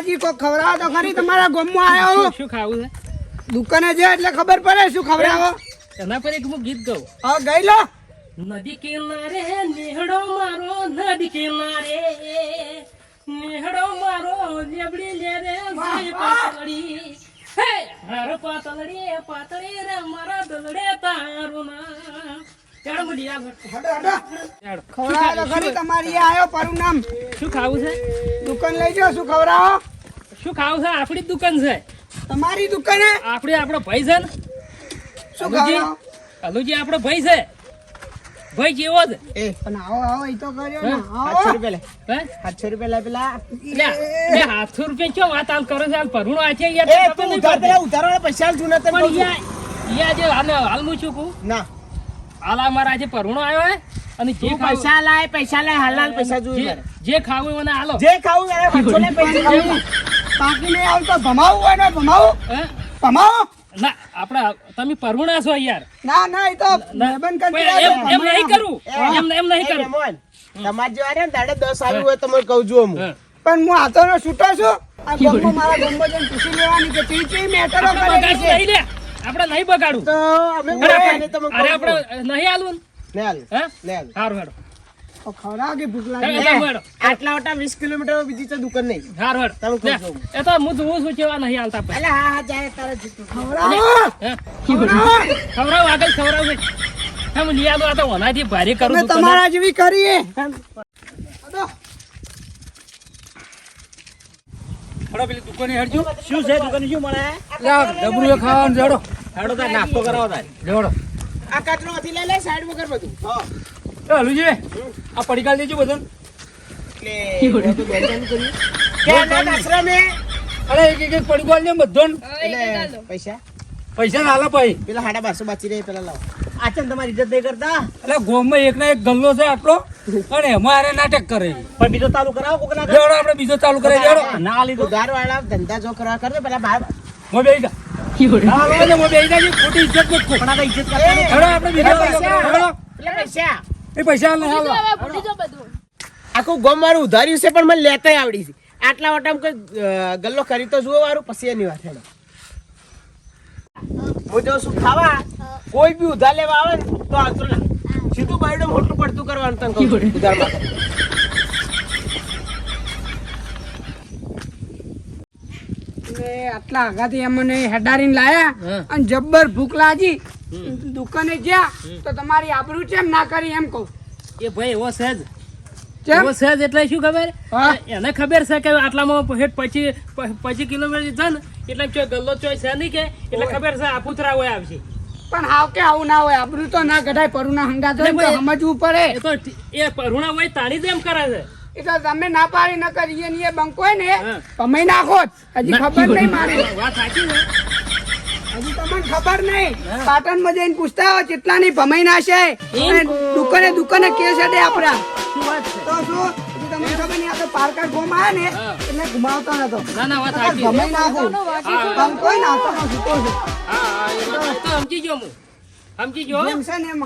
ભૂખલાજી કોઈ ખવડાવો તો ખરી તમારા ગામમાં આવ્યો શું- ખાવું છે? દુકાને જે એટલે ખબર પડે શું ખવડાવો. એના પર એક હું ગીત ગાઉં. હા ગઈ લો. નદી કિનારે નેહડો મારો નદી કિનારે. નેહડો મારો લેબડી લે રે પાતળી. હે હર પાતળી પાતળી રે મારા દલડે તારું ના તમારી એ પરું નામ. શું ખાવું છે? દુકાન લઈ જાઓ શું ખવડાવો? શું ખાવું છે? આપણી દુકાન છે. તમારી દુકાને? આપણે આપણો ભાઈ છે ને. શું હલુજી ખવડાવો? હલુજી આપણો ભાઈ છે. ભાઈ જેવો જ એ પણ આવો આવો એ તો કર્યો ને. હા, આવો. હે? સાતસો રૂપિયા લે પેલા. લે રૂપિયા ચો વાત હાલ કરો છે? આ છે યાર ઉધાર પેલા પૈસા આલ જૂના તને પણ કહું છું. યા યા જે હાલ હાલ હું શું કહું? ના. હાલ મારા આજે ભરણું આવ્યો હે? અને જે પૈસા લાય પૈસા લાય હાલ હાલ પૈસા જોઈએ જે- ખાવું મને હાલો જે ખાવું એને પૈસા ખાવું બાકી નહીં આવતો ભમાવું હોય ને ભમાવું. ભમાવો. ના આપડા તમે પરવુણા છો યાર. ના ના એ તો બંધ કરી એમ નહીં કરું. એમ એમ નહીં કરું. તમારે જો ને દાડે દસ આવ્યું હોય તો મને કહું છું હું. પણ હું હાથો નો છૂટો છું. આ ગામમાં મારા ગામમાં જઈને પૂછી લેવાની કે ચી ચી મેટરો કરે છે. આપણે નહીં બગાડું. તો અમે અરે આપણે ને નહીં હાલવું ને? લે હાલ, હે? લે હાલ. સારું હેડો. તો ખવડાવો કે ભૂખ હે, લાગી એ તો હેડો. દુકાન લે, છું. જાય તારે લઈ આલું. આ દુકાને. હેડો તાર નાસ્તો કરાવો તાર કચરો હતી લે લે સાઈડ વગર બધું હા આ પડીકાલ દેજો બધું એટલે તો બેન કર્યું. કે અનાથ આશ્રમ એ? અરે એક એક ને બધું એટલે પૈસા પૈસા ના આલા ભાઈ પેલા હાડા બારસો બાચી રહે પેલા લાવો આચન તમારી ઇજ્જત નહીં કરતા? એટલે ગોમમાં એક ના એક ગલ્લો છે આટલો અને એમાં નાટક કરે પણ બીજો ચાલુ કરાવો કોક ના દેવડો આપણે બીજો ચાલુ કરે દેવડો ના લીધો. ગાર વાળા ધંધા જો કરવા કરે પેલા બાર મો બેઈ જા. ખોટી ઇજ્જત. આપણે આખું ગમ મારું ઉધાર્યું છે પણ મને લેતા આવડી છે. આટલા વટામ કોઈ ગલ્લો કરી તો જુઓ વારું પછી એની વાત હેડો. હું જો શું ખાવા. કોઈ બી ઉધાર લેવા આવે ને તો આવતો સીધું બાયડો મોટું પડતું કરવાનું તને કહું છું, ઉધાર માટે. આટલા આઘાથી અમને હેડારીને લાયા. અને જબ્બર ભૂખ લાગી. દુકાને ગયા તો તમારી આબરૂ કેમ ના કરી એમ કહું. એ ભાઈ એવો સહેજ. એવો સહેજ એટલે શું ખબર? એને ખબર છે કે આટલામાં હેઠ પછી પછી કિલોમીટર છે ને એટલે ગલ્લો ચોય છે નહીં કે એટલે ખબર છે આ પુતરા હોય આવશે. પણ હાવ કે આવું ના હોય આબરૂ તો ના કઢાય પરું ના હંગાત હોય ને તો સમજવું પડે. એ તો એ પરુણા હોય તાળી જ કરે છે. એ તો તમે ના પાડી ન કરીએ ને એ બંકો ને તમે નાખો હજી ખબર નહીં મારી. વાત સાચી છે. હજી તમને ખબર નહીં. પાટણમાં જઈને પૂછતા હોય કેટલા ની ભમાઈ નાશે? દુકાને દુકાને કેસ અડે આપડા શું વાત છે? તો શું? તમને ખબર નહીં આ તો પારકા ગોમ ને એટલે ઘુમાવતો નતો. ના ના વાત સાચી છે. નાખું ને આ તો હું હા હા એ તો સમજી ગયો હું. સમજી ગયો? જેમ છે ને એમ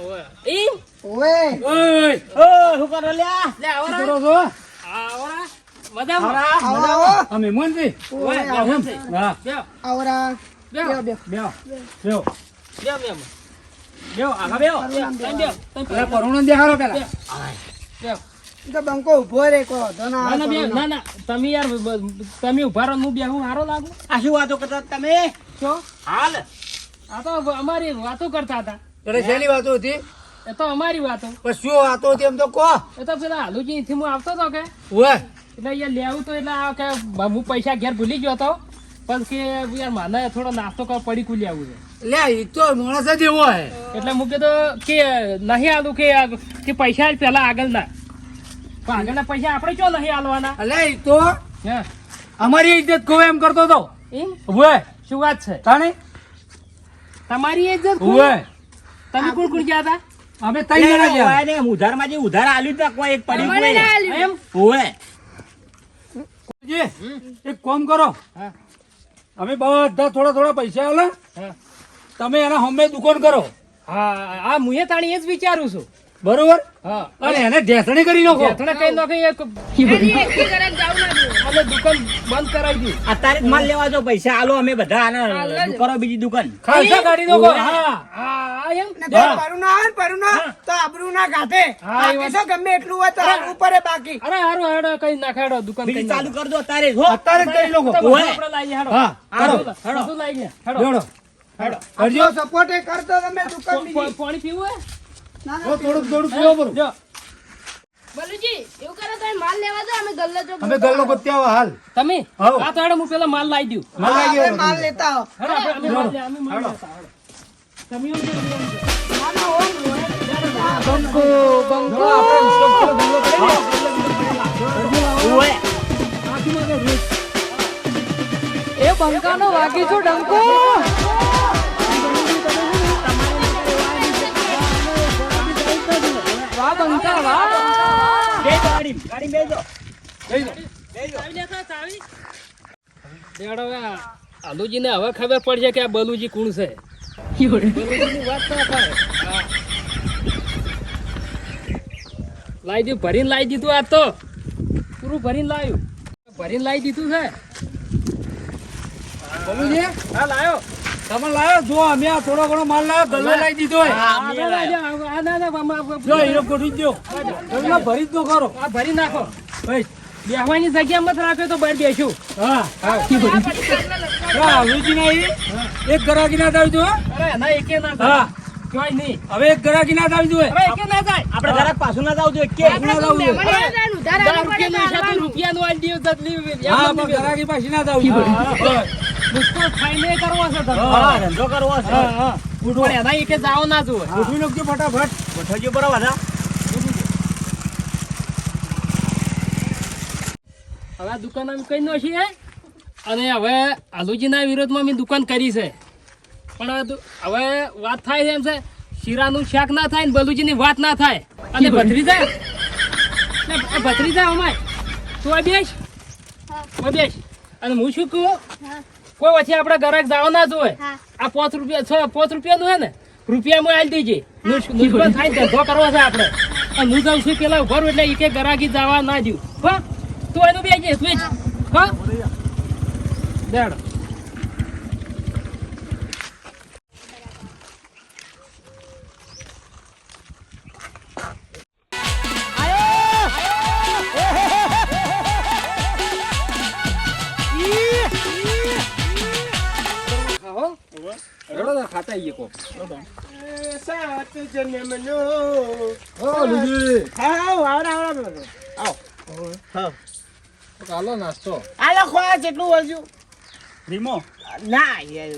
ઓય. કરો લ્યા. લે આવો શું કરો છો આવરા. મજામાં? આવરા. આગા પેલા. તો બંકો ઊભો રે કો તો ના ના ના ના ના તમે યાર તમે ઊભા રહો હું બેહું હારો લાગુ. આ શું વાતો કરતા તમે? છો હાલ. આ તો અમારી વાતો કરતા હતા. એટલે શેની વાતો હતી? એ તો અમારી વાતો. પણ શું વાતો હતી એમ તો કહો. એ તો પેલા હાલુજી થી હું આવતો હતો કે. ઓય એટલે અહીંયા લેવું તો એટલે કે હું પૈસા ઘેર ભૂલી ગયો હતો પણ કે યાર માને થોડો નાસ્તો કર પડી કુ આવું છે. લે એ તો માણસ જ એવો હે. એટલે હું તો કે નહીં આલું કે પૈસા પેલા આગળના. પણ આગળના પૈસા આપણે ચો નહીં આલવાના? અલે એ તો અમારી ઇજ્જત ખોવે એમ કરતો તો એમ? શું વાત છે? તાણી? તમારી ઇજ્જત ઓય તમે કોણ કોણ ગયા હતા? અમે તઈ જણા ગયા. ને ઉધારમાં જે ઉધાર આલ્યું તો કોઈ એક પડી તમારે એમ ઓવે જી, એક કોમ કરો. હા. અમે બધા થોડા થોડા પૈસા આલે. તમે એના હમે દુકાન કરો. હા આ મુએ એ તાણી એ જ વિચારું છું. બરોબર? અને એને ઢેસણી કરી નાખો. જેઠણે કઈ નાખી દુકાન બંધ કરાવી અત્યારે માલ લેવા જો પૈસા આલો અમે બધા આને કરો બીજી દુકાન. ખાલસા કાઢી નાખો હા. હા એમ? ને જો પરું ના આવે ને પરું ના તો આબરૂ ના ગાધે હા, એ બાકી શું ગમે એટલું હોય તો આબરૂ બાકી. અરે હારું હેડો કઈ નાખેડો દુકાન ચાલુ કરજો અત્યારે સપોર્ટ કરતો તમે દુકાન પાણી પીવું થોડુંક થોડુંક પીવો બરો બલુજી એવું કરો તમે માલ લેવા દો અમે ગલ્લો જો અમે ગલ્લો ગોત્યા હાલ. તમે? આ તો હું પેલા માલ લાવી દઉં. માલ હા, લાગી માલ લેતા આવો. અમે માલ લે- અમે માલ લેતા તમે એમ કરો, એમ કરો. ના, ના, ઓમ રોય. બંકો બંકો એ બંકાનો વાગી છો ડંકો. વાહ બંકા વાહ બેસો ગાડી ગાડી બેજો. ચાવી લેતા, ચાવી. લેવડો હવે આ આલુજીને હવે ખબર પડશે કે આ બલુજી કોણ છે. બલુજીની વાત ના થાય. હા. લાવી દીધું ભરીને લાવી દીધું આ તો. પૂરું ભરીને લાવ્યું. ભરીને લાવી દીધું છે. બલુજી? હા લાયો. તમે લાયો જો અમે આ થોડો ઘણો માલ લાયો ગલ્લો લાવી દીધો હોય. આ ના, ના, આ ના, ના, આમાં- આમાં- જો હીરો ગોઠવી દો ગલ્લો ભરી જ દો ખરો. આ ભરી નાખો. ભાઈ બેહવાની જગ્યા મત રાખ્યો તો બહાર બેસ્યું હા હા રુચિ ના એક ગરાકી ના દાવી અરે ના એકે ના હા. હવે એક ગરાકી ના દાવી જોઈએ ના આપણે ઘરાક પાછું ના જાવ કે ના તો જોઈએ. રૂપિયા હતા આઈડિયો. ગરાકી પાછી ના દાવી મુશ્કેલ ખાઈને કરવો છે ધંધો. હા ધંધો કરવો છે. હા, હા. પણ એના એક જાઓ ના જોવે. ગોઠવી નાખજો ફટાફટ. ગોઠવજો બરાબર હા. હવે આ દુકાન અમે કઈ નો છીએ અને હવે આલુજીના વિરોધમાં મેં દુકાન કરી છે. પણ હવે વાત થાય છે એમ છે શીરાનું શાક ના થાય ને બલુજીની વાત ના થાય. અને ભત્રીજા? ને ભત્રીજા અમાય. તું બેસ. આ બેસ. અને હું શું કહું? કોઈ વચ્ચે આપણે ગ્રાહક જાવ ના જોવે. આ પાંચ રૂપિયા છ પાંચ રૂપિયાનું હે ને રૂપિયામાં આલી દેજે. નુકસાન થાય ને ધંધો કરવો છે આપણે. અને હું જાઉં છું પેલા ઉભર એટલે એક ગરાકી જવા ના દઉં. હા? તું એનું બે જઈશ હા. દેડ ખાતા આવીએ કોક. સાત જન્મનો. ઓ લુજી હા આવડા આવડા હા ચાલો નાસ્તો. આ લખો આ જેટલું વધ્યું રીમો ના યાર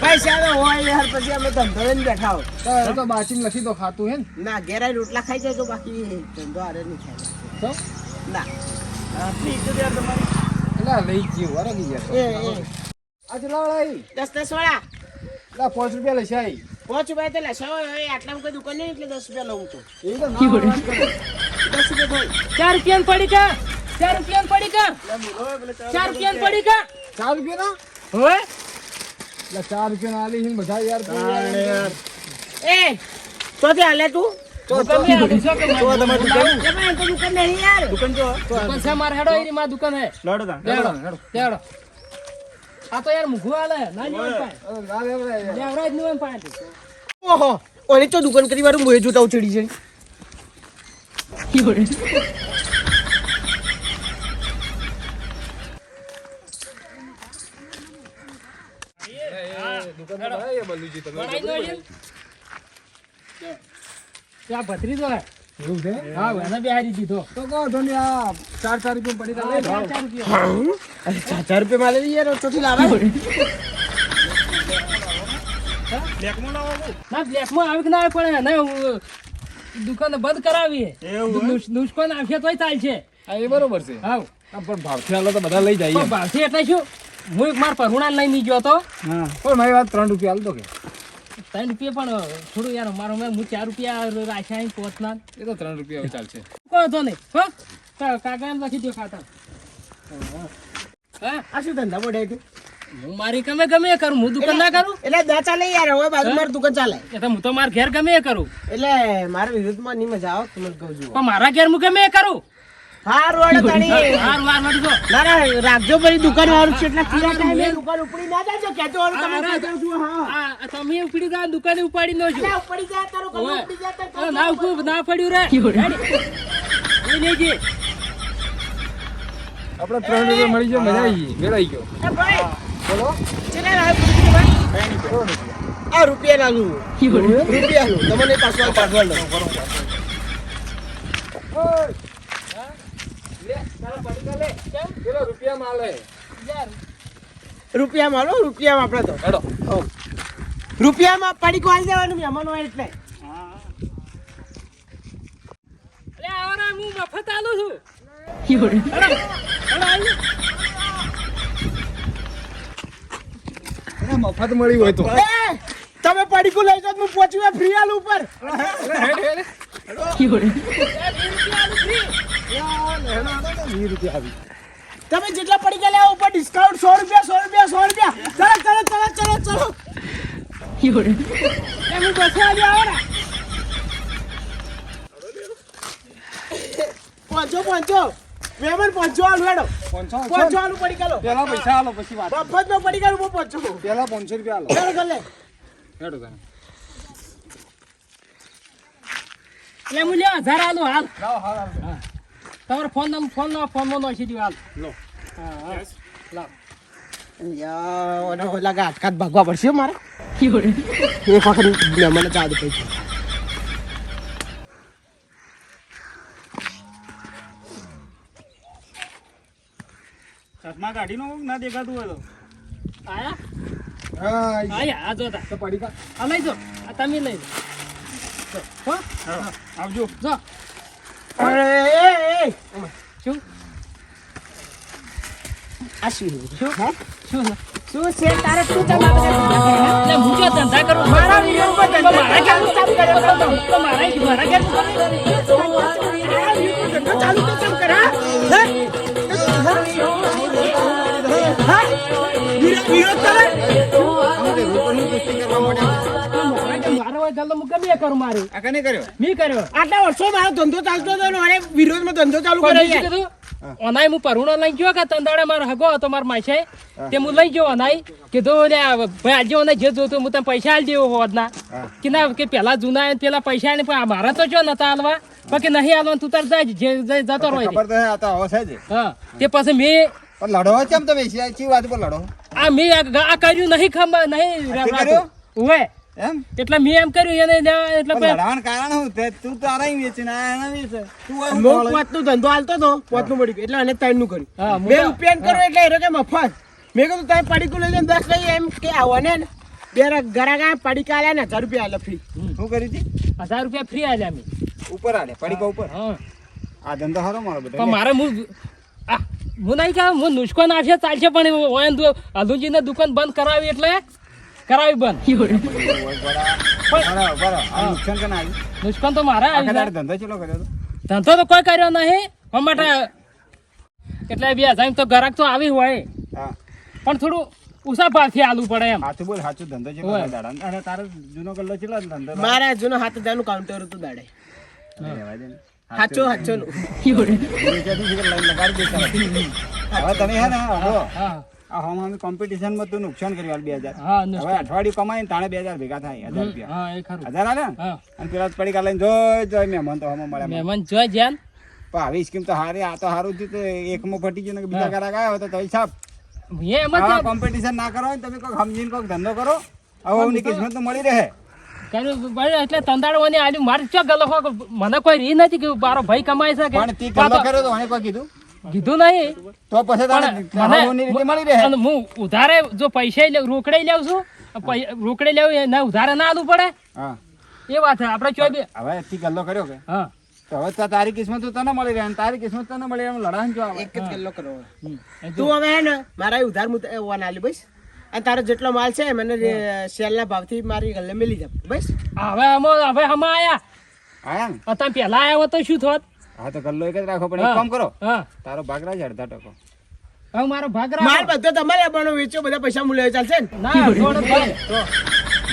પૈસા તો હોય યાર પછી અમે ધંધો લઈને બેઠા હોય. તો બાચી લખી દો ખાતું હે ના. ઘેરાય રોટલા ખાઈ જાય તો બાકી ધંધો આરે નહીં તો? થાય ના એટલે લઈ ગયું અરે ગઈ યાર એ એ આ કેટલા વાળા આવી દસ દસ વાળા? એટલે પાંચ રૂપિયા લેશે આવી પાંચ રૂપિયા તો લેશો હવે આટલામાં કોઈ દુકાન નહીં એટલે દસ રૂપિયા લઉં છું એ તો ના. દસ રૂપિયા ચાર રૂપિયાની પડી કા? ચાર રૂપિયાની પડી કા? ચાર રૂપિયાની પડી કા? ચાર રૂપિયા ના હોય એટલે ચાર રૂપિયા ના આલી બધા યાર તો એ તો તે હાલે તું? દુકાન તો દુકાન નહીં યાર દુકાન જો દુકાન છે મારે હેડો એની માં દુકાન હે. લડો લડો દેડો આ તો યાર મુઘું આલે. ના લેવાનું ના ઓહો. ઓની તો દુકાન કરી વાળું મોય જોતા ઉછળી છે. ભત્રી તો એવું છે? હા એને બેહારી દીધો. તો કહો તો આ ચાર ચાર રૂપિયા પડી ચાલે ચાર રૂપિયા. ચાર ચાર રૂપિયા માલે યાર ચોથી લાવે. ના બ્લેકમાં આવે કે ના આવે પણ એને દુકાન બંધ કરાવી નુસ્કો નાખશે તોય ચાલશે. હા એ બરોબર છે. હા, પણ ભાવથી આલો તો બધા લઈ જાય ભાવથી એટલે શું? હું એક માર પરુણા લઈને ગયો તો હા. પણ મારી વાત ત્રણ રૂપિયા હાલ તો કે. ત્રણ રૂપિયા પણ થોડું યાર મારો મેં હું ચાર રૂપિયા રાખ્યા અહીં પહોંચનાર એ તો ત્રણ રૂપિયા ચાલશે. કોણ હતો નહીં. હો? કાકા એમ લખી દો ખાતા. હા. આ શું ધંધા પડે તું? હું મારી ગમે ગમે એ કરું. હું દુકાન ના કરું? એટલે દા ચાલે યાર. હવે બાજુ મારી દુકાન ચાલે. એટલે હું તો મારા ઘેર ગમે કરું. એટલે મારા વિરુદ્ધમાં નહીં મજા આવો. તમને કહું છું. પણ મારા ઘેર હું ગમે કરું? હા રોડ તાણી વાર જો ના ના રાખજો ભાઈ દુકાન વાળું છે એટલે કીધા ટાઈમે દુકાન ઉપડી ના જાજો કહેતો વાળું તમે આ, આ, હા તમે ઉપડી ગયા દુકાને ઉપાડી નો છો ઉપડી જાય તારું કલર ઉપડી જાય તારું ના ઉપ- ના પડ્યું રે. રેડી. કોઈ આપણે ત્રણ રૂપિયા મળી ગયો મજા આવી મેળાઈ ગયો બોલો. ચેલા આ રૂપિયા. રૂપિયા તમને પાછળ પાછળ રૂપિયા માલે. રૂપિયામાં આપણે તો. હેડો. રૂપિયામાં પડીકો આવી દેવાનું મહેમાન હોય એટલે. અરે આવો ને, હું મફત આલું છું. મફત મળી હોય તો. તમે પડીકું લઈ જાઓ હું પહોંચ્યું ફ્રી આલું ઉપર. તમે જેટલા પડીકા લેવા ઉપર ડિસ્કાઉન્ટ સો રૂપિયા સો રૂપિયા સો રૂપિયા. ચલો ચલો ચલો ચલો ચલો. એ હું બસો આવી આવો ને. પાંચસો પાંચસો મહેમાન પાંચસો આલુ હેડો. પાંચસો આલુ પડી લો પેલા પૈસા આલો પછી વાત મફત નો પડી ગયો પાંચસો પેલા પાંચસો રૂપિયા આલો. હેડો તમે એટલે હું લ્યો હજાર આલું હાલ. હા. તમારો ફોન નંબર ફોન નો ફોન નો નોખી દીધો હાલ લો હા. લાવ. યાર ઓલો લાગે હાથકાત ભાગવા પડશે મારે એક વખત મને ચા દે પૈસા ચશ્મા કાઢી નો ના દેખાતું હોય તો. આયા હા આયા આ જો તા. તો પડી કા આ લઈ જો. આ તમે લઈ લો. આવજો. જો. અરે એ એ શું આ શું શું શું? શું છે તારે ચલાવે છે એટલે હું જો ધંધા કરું મારા વિડિયો ઉપર તો ધંધો મારા ઘેર ચાલુ કરે તો તો. તો મારા મારા ઘેર ધંધો ચાલુ તો કેમ કરે હા? વિરોધ કરે ધંધો કર્યો મી કર્યો આટલા વર્ષો મારો ધંધો ચાલતો હતો અને વિરોધમાં ધંધો ચાલુ કરે ઓનાઈ હું પરુણો લઈ ગયો કે તંદાડે મારો હગો હતો મારા માસે તે હું લઈ ગયો ઓનાઈ કીધું ભાઈ આજે ઓનાઈ જે જોતું હું તને પૈસા આલી દેવો હોદના કે ના કે પેલા જૂના ને પેલા પૈસા આલે પણ મારા તો જો નતા હાલવા બાકી નહીં આલવાનું તું તાર જાય જતો રહ્યો ખબર તો આ તો આવો છે હા. તે પછી મેં લડો કેમ તમે? વાત પર લડો? આ મેં આ કર્યું નહીં ખબર નહીં કર્યું? એમ? એટલે મેં એમ કર્યું એને એટલે પણ લડવાનું કારણ શું? તે તું તારા વેચીને આ એના વેચે તું મો પોતનો ધંધો હાલતો હતો પોતનું પડી ગયું એટલે અને ત્રણનું કર્યું બે રૂપિયા કર્યું એટલે એ કે મફત. મેં કીધું તારે પડીકું લઈ લઈને દસ લઈ એમ કે આવવાને ને. બે ગરાગા પડીકા આલ્યા ને હજાર રૂપિયા આલે ફ્રી શું કરી હતી? હજાર રૂપિયા ફ્રી આલ્યા મેં. ઉપર આલે પડીકા ઉપર? હા. આ ધંધો હારો મારો બેટા. મારે હું આ, હું નહીં કહું હું નુસ્ખો નાખે ચાલશે પણ ઓયન દુ- અલુજીને દુકાન બંધ કરાવી એટલે કરાવી બંધ. નુકસાન નુસ્કાન તો મારે ધંધો ચેલો કર્યો તો ધંધો તો કોઈ કર્યો નહીં. માટે એટલે બે હજાર તો ગ્રાહક તો આવી હોય. હા પણ થોડું ઉષા ભાવથી આલવું પડે એમ. સાચું બોલ સાચું ધંધો છે અને તારો જૂનો કલ્લો ચેલો ધંધો મારા જૂનો હાથ હજારનું કાઉન્ટર હતું દાડે. હાચો હાચો લગાડી દે. હવે તમે હે ને હો. હા આ હમ અમે કોમ્પિટિશનમાં તું નુકસાન કર્યું બે હજાર. હવે કમાઈને તાણે બે હજાર ભેગા થાય હજાર રૂપિયા. હજાર આલે ને? અને પેલા જોઈ જોઈ મહેમાન તો હમણાં મળે મહેમાન જોઈ જ્યાં પણ આવી સ્કીમ તો હારી આ તો હારું થયું તો એકમાં ફટી ગયું ને બીજા કરાક આવ્યો તો તઈ સાપ કોમ્પિટિશન ના કરો તમે કોઈક સમજીને કોઈક ધંધો કરો. હવે કિસ્મત તો મળી રહે. એટલે તંદાડવાની આલ્યું મારે ચો ગલો મને કોઈ રી નથી કે મારો ભાઈ કમાય છે પણ તે કે ગલ્લો કર્યો તો કોઈ કીધું? કીધું નહીં. તો પછી રીતે મળી રહે. અને હું ઉધારે જો પૈસા લે- રોકડે લેવ છું રોકડે લેવ ના ઉધારે ના આલું પડે. હા. એ વાત છે આપણે ચોય બે. હવે તે ગલ્લો કર્યો કે. હા. તો હવે તો તારી કિસ્મત તો તને મળી રહે અને તારી કિસ્મત તને મળી રહે લડાણ જો આવે. એક જ ગલ્લો કરો. તું હવે હે ને મારા ઉધાર મુત ના આલી બસ. અને તારો જેટલો માલ છે મને સેલના ભાવથી મારી ગલ્લે મેલી જાય બસ. હવે અમે હવે હમા આયા. આયા ને? પેલા આયા હોત તો શું થોત? હા તો ગલ્લો એક જ રાખો પણ એક કામ કરો. તારો ભાગ રાજ અડધા ટકો. હવે મારો ભાગ માલ બધો તમારે પણ વેચો બધા પૈસા મૂલ્ય ચાલશે ના?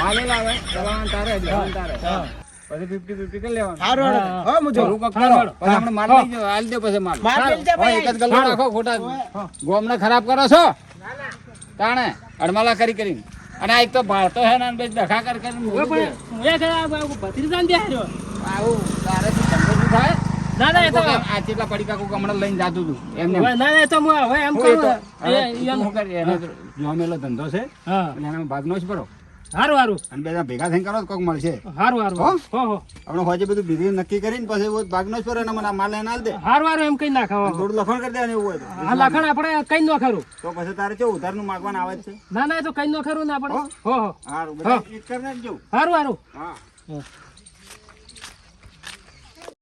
માલ લાવે ચલાવવાનું તારે લેવાનું તારે. પછી ફિફ્ટી ફિફ્ટી કરી લેવાનું. સારું હો મુજો. થોડું કોક કરો. પછી આપણે માલ લઈ જાઓ હાલ દે પછી માલ. માલ લઈ જા એક જ ગલ્લો રાખો ખોટા ગોમને ખરાબ કરો છો? તાણે અડમાલા કરી કરીને. અને આ એક તો ભાળતો હે ને બે ડખા કર કરીને હવે મૂકી દે. પણ હું એ કઈ આ બાબુ ભત્રીજાને બેહાર્યો. આવું તારે તો ધંધો શું થાય ના ના એ તો આ ચેટલા પડીકા કોક હમણાં લઈને જાતું હતું એમને ના ના એ તો હું હવે એમ કહું એ તો- એ- હવે એમ- શું કરીએ? એનો તો જોમેલો ધંધો છે. એનામાં ભાગ નો જ પડો. હારું હારું. અને બે ભેગા થઈને કરો કોક મળશે. હારું હારું. હો? હો હો. આપણે હોજે બધું બીજું નક્કી કરીને પછી એવો ભાગ નો જ મને માલ લઈને દે. હારું હારું એમ કઈ નાખાવો થોડું લખણ કરી દેવાનું એવું હોય તો. લખણ આપણે કઈ ન ખરું. તો પછી તારે કેવું? ઉધારનું માગવાનું આવે છે. ના ના તો કઈ ન ખરું ને આપણે. હો? હો હો. હારું બધા ઈ જ કરી હારું હારું. હા.